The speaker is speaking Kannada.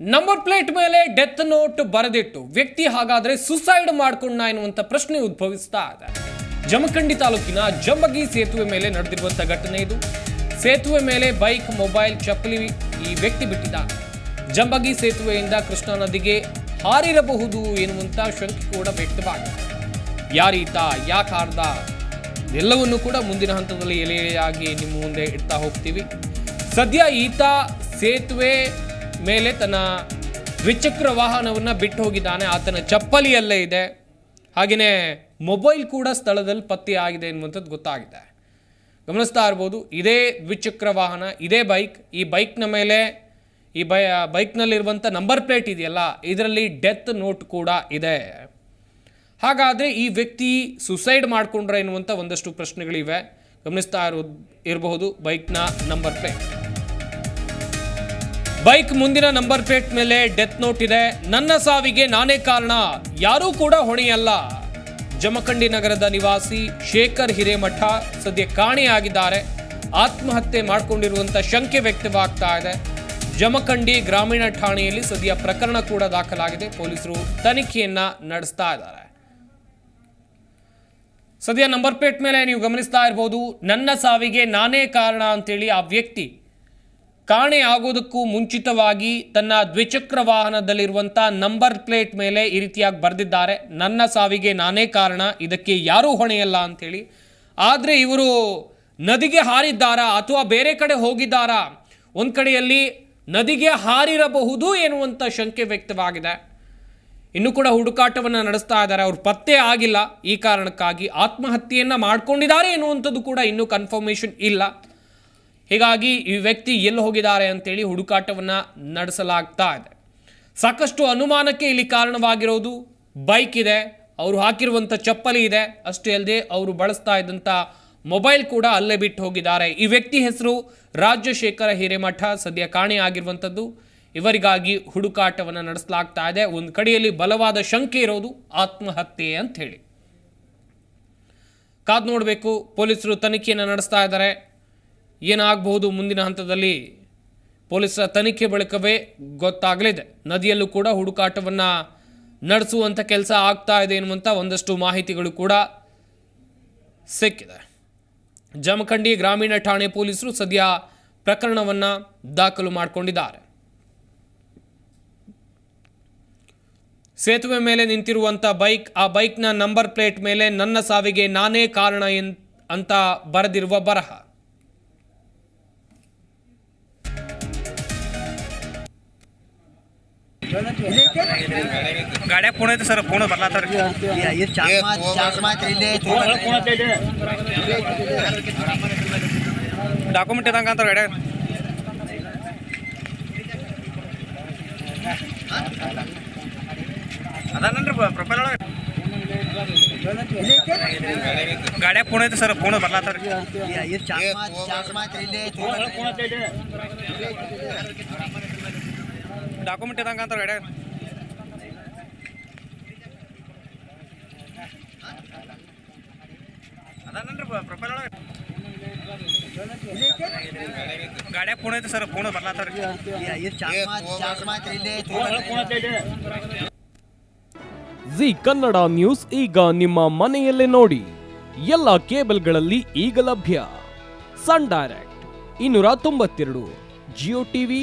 ನಂಬರ್ ಪ್ಲೇಟ್ ಮೇಲೆ ಡೆತ್ ನೋಟ್ ಬರೆದಿಟ್ಟು, ವ್ಯಕ್ತಿ ಹಾಗಾದರೆ ಸುಸೈಡ್ ಮಾಡ್ಕೊಂಡ ಎನ್ನುವಂಥ ಪ್ರಶ್ನೆ ಉದ್ಭವಿಸ್ತಾ ಇದೆ. ಜಮಖಂಡಿ ತಾಲೂಕಿನ ಜಂಬಗಿ ಸೇತುವೆ ಮೇಲೆ ನಡೆದಿರುವಂಥ ಘಟನೆ ಇದು. ಸೇತುವೆ ಮೇಲೆ ಬೈಕ್ ಮೊಬೈಲ್ ಚಪ್ಪಲಿ ಈ ವ್ಯಕ್ತಿ ಬಿಟ್ಟಿದ್ದ ಜಂಬಗಿ ಸೇತುವೆಯಿಂದ ಕೃಷ್ಣಾ ನದಿಗೆ ಹಾರಿರಬಹುದು ಎನ್ನುವಂಥ ಶಂಕೆ ಕೂಡ ವ್ಯಕ್ತವಾಗಿದೆ. ಯಾರೀತ ಯಾಕೆ ಹಾರ್ದ? ಎಲ್ಲವನ್ನು ಕೂಡ ಮುಂದಿನ ಹಂತದಲ್ಲಿ ಎಲೆ ಎಲೆಯಾಗಿ ನಿಮ್ಮ ಮುಂದೆ ಇಡ್ತಾ ಹೋಗ್ತೀವಿ. ಸದ್ಯ ಈತ ಸೇತುವೆ ಮೇಲೆ ತನ್ನ ದ್ವಿಚಕ್ರ ವಾಹನವನ್ನು ಬಿಟ್ಟು ಹೋಗಿದ್ದಾನೆ. ಆತನ ಚಪ್ಪಲಿಯಲ್ಲೇ ಇದೆ. ಹಾಗೆಯೇ ಮೊಬೈಲ್ ಕೂಡ ಸ್ಥಳದಲ್ಲಿ ಪತ್ತೆ ಆಗಿದೆ ಎನ್ನುವಂಥದ್ದು ಗೊತ್ತಾಗಿದೆ. ಗಮನಿಸ್ತಾ ಇರ್ಬೋದು, ಇದೇ ದ್ವಿಚಕ್ರ ವಾಹನ, ಇದೇ ಬೈಕ್. ಈ ಬೈಕ್ನ ಮೇಲೆ, ಈ ಬೈ ಬೈಕ್ನಲ್ಲಿರುವಂಥ ನಂಬರ್ ಪ್ಲೇಟ್ ಇದೆಯಲ್ಲ, ಇದರಲ್ಲಿ ಡೆತ್ ನೋಟ್ ಕೂಡ ಇದೆ. ಹಾಗಾದರೆ ಈ ವ್ಯಕ್ತಿ ಸುಸೈಡ್ ಮಾಡಿಕೊಂಡ್ರೆ ಎನ್ನುವಂಥ ಒಂದಷ್ಟು ಪ್ರಶ್ನೆಗಳಿವೆ. ಗಮನಿಸ್ತಾ ಇರೋ ಇರಬಹುದು ಬೈಕ್ನ ನಂಬರ್ ಪ್ಲೇಟ್. ಬೈಕ್ ಮುಂದಿನ ನಂಬರ್ ಪ್ಲೇಟ್ ಮೇಲೆ ಡೆತ್ ನೋಟ್ ಇದೆ. ನನ್ನ ಸಾವಿಗೆ ನಾನೇ ಕಾರಣ. ಯಾರೂ ಕೂಡ ಹೊಣೆಯಲ್ಲ. ಜಮಖಂಡಿ ನಗರದ ನಿವಾಸಿ ಶೇಖರ್ ಹಿರೇಮಠ ಸದ್ಯ ಕಾಣೆಯಾಗಿದ್ದಾರೆ. ಆತ್ಮಹತ್ಯೆ ಮಾಡಿಕೊಂಡಿರುವಂಥ ಶಂಕೆ ವ್ಯಕ್ತವಾಗ್ತಾ ಇದೆ. ಜಮಖಂಡಿ ಗ್ರಾಮೀಣ ಠಾಣೆಯಲ್ಲಿ ಸದ್ಯ ಪ್ರಕರಣ ಕೂಡ ದಾಖಲಾಗಿದೆ. ಪೊಲೀಸರು ತನಿಖೆಯನ್ನ ನಡೆಸ್ತಾ ಇದ್ದಾರೆ. ಸದ್ಯ ನಂಬರ್ ಪ್ಲೇಟ್ ಮೇಲೆ ನೀವು ಗಮನಿಸ್ತಾ ಇರ್ಬೋದು. ನನ್ನ ಸಾವಿಗೆ ನಾನೇ ಕಾರಣ ಅಂತೇಳಿ ಆ ವ್ಯಕ್ತಿ ಕಾಣೆ ಆಗೋದಕ್ಕೂ ಮುಂಚಿತವಾಗಿ ತನ್ನ ದ್ವಿಚಕ್ರ ವಾಹನದಲ್ಲಿರುವಂಥ ನಂಬರ್ ಪ್ಲೇಟ್ ಮೇಲೆ ಈ ರೀತಿಯಾಗಿ ಬರೆದಿದ್ದಾರೆ. ನನ್ನ ಸಾವಿಗೆ ನಾನೇ ಕಾರಣ, ಇದಕ್ಕೆ ಯಾರೂ ಹೊಣೆಯಲ್ಲ ಅಂಥೇಳಿ ಆದರೆ ಇವರು ನದಿಗೆ ಹಾರಿದ್ದಾರಾ ಅಥವಾ ಬೇರೆ ಕಡೆ ಹೋಗಿದ್ದಾರಾ? ಒಂದು ಕಡೆಯಲ್ಲಿ ನದಿಗೆ ಹಾರಿರಬಹುದು ಎನ್ನುವಂಥ ಶಂಕೆ ವ್ಯಕ್ತವಾಗಿದೆ. ಇನ್ನೂ ಕೂಡ ಹುಡುಕಾಟವನ್ನು ನಡೆಸ್ತಾ ಇದ್ದಾರೆ. ಅವ್ರು ಪತ್ತೆ ಆಗಿಲ್ಲ. ಈ ಕಾರಣಕ್ಕಾಗಿ ಆತ್ಮಹತ್ಯೆಯನ್ನು ಮಾಡಿಕೊಂಡಿದ್ದಾರೆ ಎನ್ನುವಂಥದ್ದು ಕೂಡ ಇನ್ನೂ ಕನ್ಫರ್ಮೇಷನ್ ಇಲ್ಲ. ಹೀಗಾಗಿ ಈ ವ್ಯಕ್ತಿ ಎಲ್ಲಿ ಹೋಗಿದ್ದಾರೆ ಅಂತೇಳಿ ಹುಡುಕಾಟವನ್ನು ನಡೆಸಲಾಗ್ತಾ ಇದೆ. ಸಾಕಷ್ಟು ಅನುಮಾನಕ್ಕೆ ಇಲ್ಲಿ ಕಾರಣವಾಗಿರೋದು ಬೈಕ್ ಇದೆ, ಅವರು ಹಾಕಿರುವಂಥ ಚಪ್ಪಲಿ ಇದೆ, ಅಷ್ಟೇ ಅಲ್ಲದೆ ಅವರು ಬಳಸ್ತಾ ಇದ್ದಂಥ ಮೊಬೈಲ್ ಕೂಡ ಅಲ್ಲೇ ಬಿಟ್ಟು ಹೋಗಿದ್ದಾರೆ. ಈ ವ್ಯಕ್ತಿ ಹೆಸರು ರಾಜಶೇಖರ ಹಿರೇಮಠ, ಸದ್ಯ ಕಾಣೆಯಾಗಿರುವಂಥದ್ದು ಇವರಿಗಾಗಿ ಹುಡುಕಾಟವನ್ನು ನಡೆಸಲಾಗ್ತಾ ಇದೆ. ಒಂದು ಕಡೆಯಲ್ಲಿ ಬಲವಾದ ಶಂಕೆ ಇರೋದು ಆತ್ಮಹತ್ಯೆ ಅಂತ ಹೇಳಿ. ಕಾದು ನೋಡಬೇಕು, ಪೊಲೀಸರು ತನಿಖೆಯನ್ನು ನಡೆಸ್ತಾ ಇದ್ದಾರೆ. ಏನಾಗಬಹುದು ಮುಂದಿನ ಹಂತದಲ್ಲಿ? ಪೊಲೀಸರ ತನಿಖೆ ಬಳಿಕವೇ ಗೊತ್ತಾಗಲಿದೆ. ನದಿಯಲ್ಲೂ ಕೂಡ ಹುಡುಕಾಟವನ್ನು ನಡೆಸುವಂಥ ಕೆಲಸ ಆಗ್ತಾ ಇದೆ ಎನ್ನುವಂಥ ಒಂದಷ್ಟು ಮಾಹಿತಿಗಳು ಕೂಡ ಸಿಕ್ಕಿದೆ. ಜಮಖಂಡಿ ಗ್ರಾಮೀಣ ಠಾಣೆ ಪೊಲೀಸರು ಸದ್ಯ ಪ್ರಕರಣವನ್ನು ದಾಖಲು ಮಾಡಿಕೊಂಡಿದ್ದಾರೆ. ಸೇತುವೆ ಮೇಲೆ ನಿಂತಿರುವಂಥ ಬೈಕ್, ಆ ಬೈಕ್ನ ನಂಬರ್ ಪ್ಲೇಟ್ ಮೇಲೆ ನನ್ನ ಸಾವಿಗೆ ನಾನೇ ಕಾರಣ ಅಂತ ಬರೆದಿರುವ ಬರಹ. ಗಾಡ್ಯಾಗ ಫೋನ್ ಐತೆ ಸರ್? ಫೋನ್ ಬರ್ಲಾತಾರ ಡಾಕ್ಯುಮೆಂಟ್ ಇದಂಗ ಅಂತಾರ ಗಾಡ್ಯಾಗ ಅದಾನನ್ರಿ ಪ್ರೊಫೈಲ್ ಒಳಗೆ. ಗಾಡ್ಯಾಗ ಫೋನ್ ಐತೆ ಸರ್? ಫೋನ್ ಬರ್ಲಾತಾರ ಇದು ಚಾಸ್ಮಾ ಚಾಸ್ಮಾ ಐತ್ರಿ ಇಲ್ಲಿ ಡಾಕ್ಯುಮೆಂಟ್ ಇದಂಗ ಅಂತ ಗಾಡ್ಯಾಗ. ಅದಾನನ್ರಿ ಪ್ರೊಫೈಲ್ ಒಳಗೆ? ಗಾಡ್ಯಾಗ ಫೋನ್ ಐತೆ ಸರ್ ಫೋನ್ ಬರ್ಲಾತಾರ ಜಿ ಕನ್ನಡ ನ್ಯೂಸ್ ಈಗ ನಿಮ್ಮ ಮನೆಯಲ್ಲೇ ನೋಡಿ. ಎಲ್ಲ ಕೇಬಲ್ಗಳಲ್ಲಿ ಈಗ ಲಭ್ಯ. ಸನ್ ಡೈರೆಕ್ಟ್ ಇನ್ನೂರ ತೊಂಬತ್ತೆರಡು ಜಿಯೋ ಟಿವಿ